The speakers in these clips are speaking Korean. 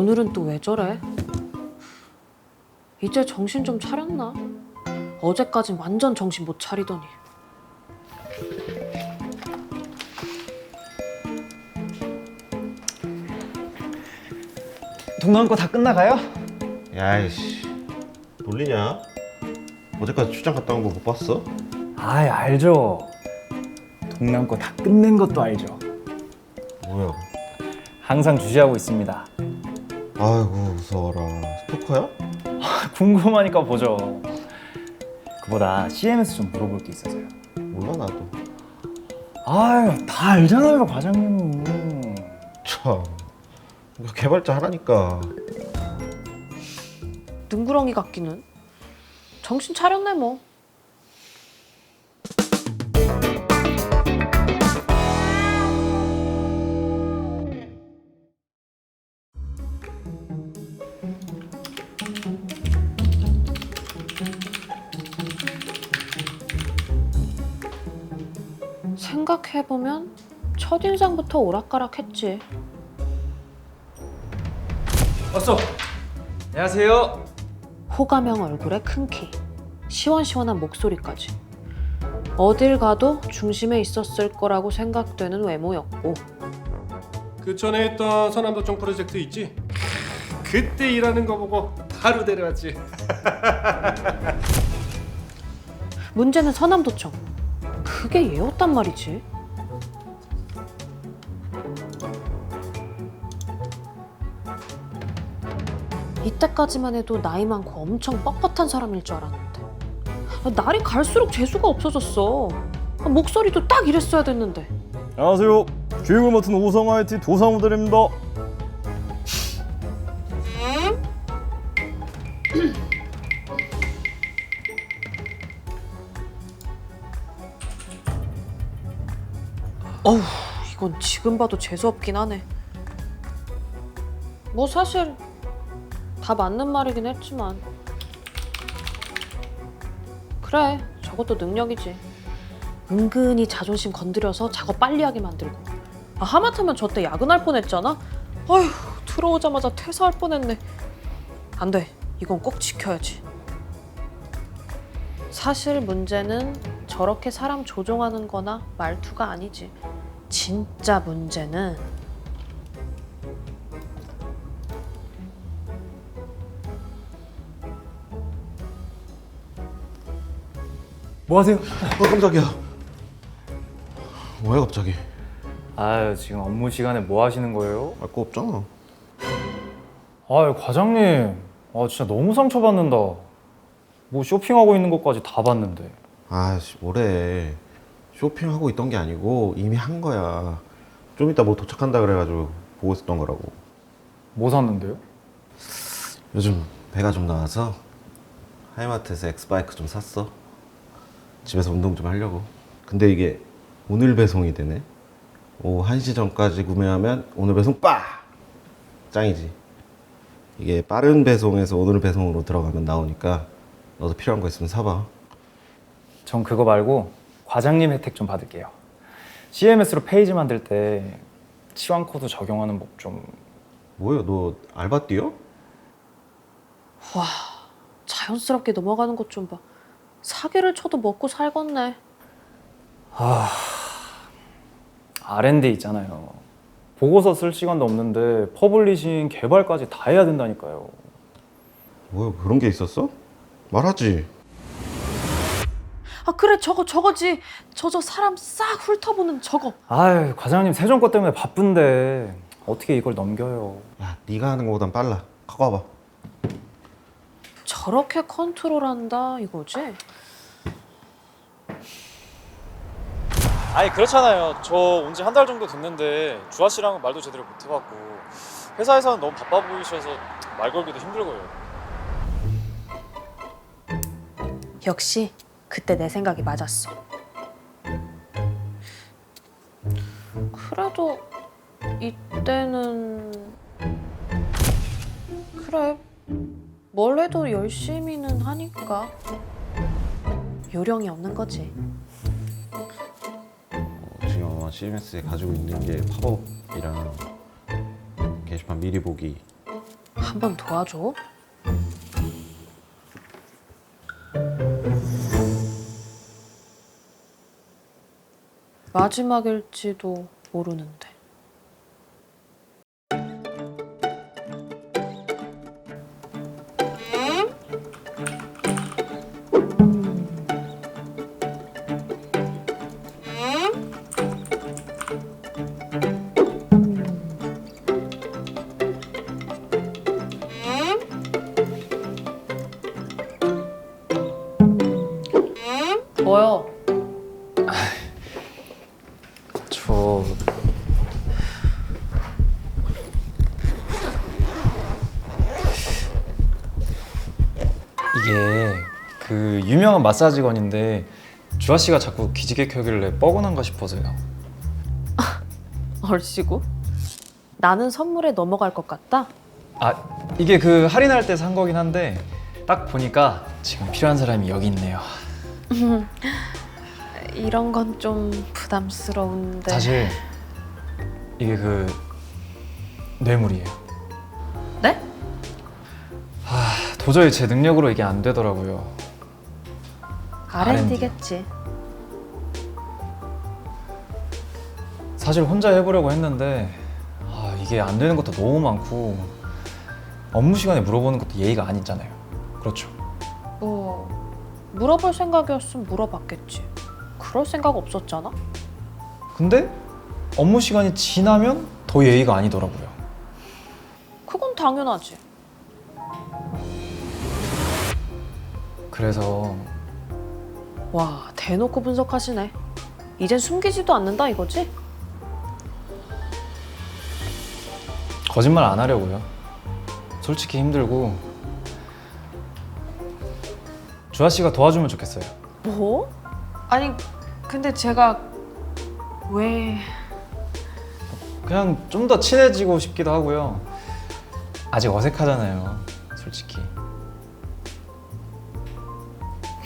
오늘은 또 왜 저래? 이제 정신 좀 차렸나? 어제까진 완전 정신 못 차리더니. 동남아 거다 끝나가요? 야이씨 놀리냐? 어제까지 출장 갔다 온 거 못 봤어? 아이 알죠 동남 거 다 끝낸 것도 알죠 뭐야 항상 주시하고 있습니다 아이고 무서워라. 스토커야? 궁금하니까 보죠. 그보다 CMS 좀 물어볼 게 있어서요. 몰라 나도. 아유 다 알잖아요 과장님은. 참. 이거 개발자 하라니까. 능구렁이 같기는. 정신 차렸네 뭐. 생각해보면 첫인상부터 오락가락했지. 왔어 안녕하세요 호감형 얼굴에 큰 키, 시원시원한 목소리까지. 어딜 가도 중심에 있었을 거라고 생각되는 외모였고 그 전에 했던 서남도청 프로젝트 있지? 그때 일하는 거 보고 바로 데려왔지. 문제는 서남도청. 그게 얘였단 말이지. 이때까지만 해도 나이 많고 엄청 뻣뻣한 사람일 줄 알았는데 아, 날이 갈수록 재수가 없어졌어. 아, 목소리도 딱 이랬어야 됐는데. 안녕하세요. 교육을 맡은 오성 IT 도사 모델입니다. 이건 지금 봐도 재수없긴 하네. 뭐 사실 다 맞는 말이긴 했지만. 그래, 저것도 능력이지. 은근히 자존심 건드려서 작업 빨리 하게 만들고. 아, 하마터면 저 때 야근할 뻔했잖아. 어휴, 들어오자마자 퇴사할 뻔했네. 안 돼, 이건 꼭 지켜야지. 사실 문제는 저렇게 사람 조종하는 거나 말투가 아니지. 진짜 문제는 뭐 하세요? 어 깜짝이야. 뭐야 갑자기? 아유 지금 업무 시간에 뭐 하시는 거예요? 알 거 없잖아. 아유 과장님. 아 진짜 너무 상처받는다. 뭐 쇼핑하고 있는 것까지 다 봤는데. 아씨 뭐래 쇼핑하고 있던 게 아니고 이미 한 거야. 좀 이따 뭐 도착한다 그래가지고 보고 있었던 거라고. 뭐 샀는데요? 요즘 배가 좀 나와서 하이마트에서 엑스바이크 좀 샀어. 집에서 운동 좀 하려고. 근데 이게 오늘 배송이 되네. 오후 1시 전까지 구매하면 오늘 배송 빠! 짱이지. 이게 빠른 배송에서 오늘 배송으로 들어가면 나오니까 너도 필요한 거 있으면 사봐. 전 그거 말고 과장님 혜택 좀 받을게요 CMS로 페이지 만들 때 치환 코드 적용하는 법 좀 뭐야 너 알바 뛰어? 와 자연스럽게 넘어가는 것 좀 봐. 사기를 쳐도 먹고 살겠네. R&D 있잖아요 보고서 쓸 시간도 없는데 퍼블리싱 개발까지 다 해야 된다니까요 뭐야 그런 게 있었어? 말하지 아 그래 저거 저거지. 저저 사람 싹 훑어보는 저거. 아유 과장님 세종 거 때문에 바쁜데 어떻게 이걸 넘겨요 야 네가 하는 거보단 빨라 갖고 와봐 저렇게 컨트롤한다 이거지? 아니 그렇잖아요. 저 온 지 한 달 정도 됐는데 주아 씨랑은 말도 제대로 못 해봤고 회사에서는 너무 바빠 보이셔서 말 걸기도 힘들고요. 역시 그때 내 생각이 맞았어. 그래도 이때는 그래 뭘 해도 열심히는 하니까 요령이 없는 거지. 어, 지금 아마 CMS에 가지고 있는 게 팝업이랑 게시판 미리 보기 한 번 도와줘. 마지막일지도 모르는데. 뭐요? 저 이게 그 유명한 마사지건인데 주아 씨가 자꾸 기지개 켜길래 뻐근한가 싶어서요. 얼씨구? 나는 선물에 넘어갈 것 같다? 아 이게 그 할인할 때 산 거긴 한데 딱 보니까 지금 필요한 사람이 여기 있네요. 이런 건 좀 부담스러운데. 사실 이게 그 뇌물이에요. 네? 도저히 제 능력으로 이게 안 되더라고요. R&D겠지. 사실 혼자 해보려고 했는데 아, 이게 안 되는 것도 너무 많고 업무 시간에 물어보는 것도 예의가 아니잖아요. 그렇죠. 뭐 물어볼 생각이었으면 물어봤겠지. 그럴 생각 없었잖아. 근데 업무 시간이 지나면 더 예의가 아니더라고요. 그건 당연하지. 그래서 와 대놓고 분석하시네. 이젠 숨기지도 않는다 이거지? 거짓말 안 하려고요. 솔직히 힘들고 주아 씨가 도와주면 좋겠어요. 뭐? 아니 근데 제가 왜 그냥 좀 더 친해지고 싶기도 하고요. 아직 어색하잖아요. 솔직히.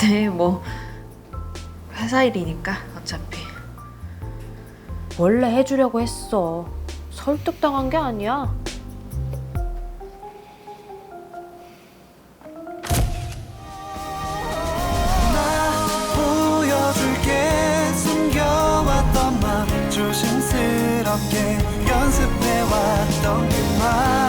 네, 뭐 회사 일이니까 어차피 원래 해주려고 했어. 설득당한 게 아니야. 조심스럽게 연습해왔던 그말